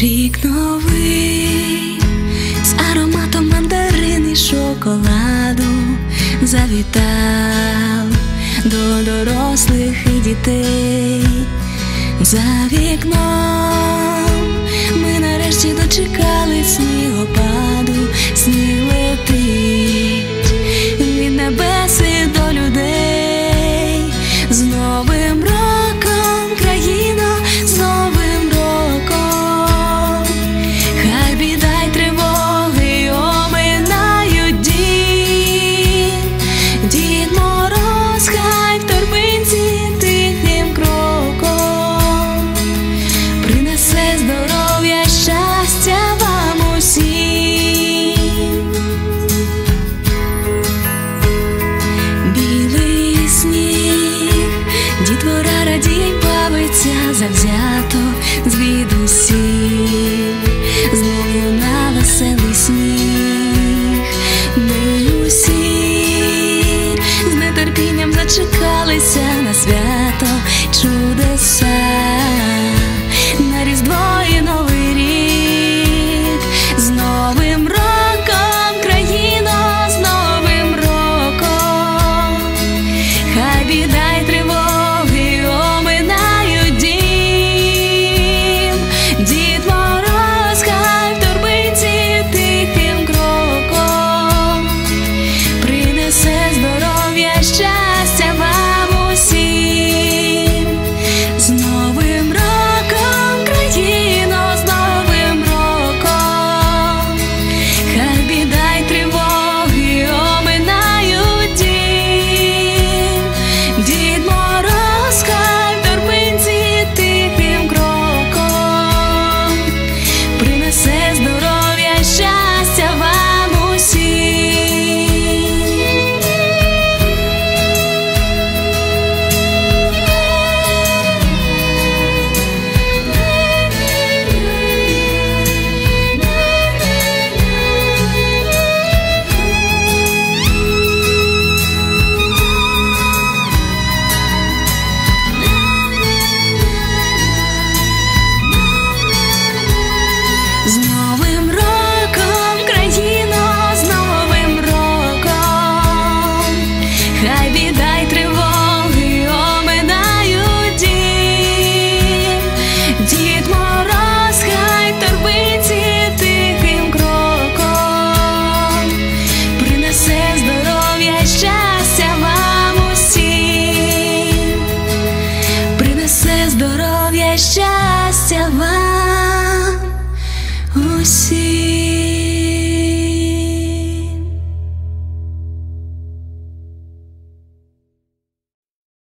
Рік новий з ароматом мандарин і шоколаду завітав до дорослих і дітей. За вікном ми нарешті дочекали. радій плавиться завзято звідусі, знову на веселий сніг. щастя вам усім.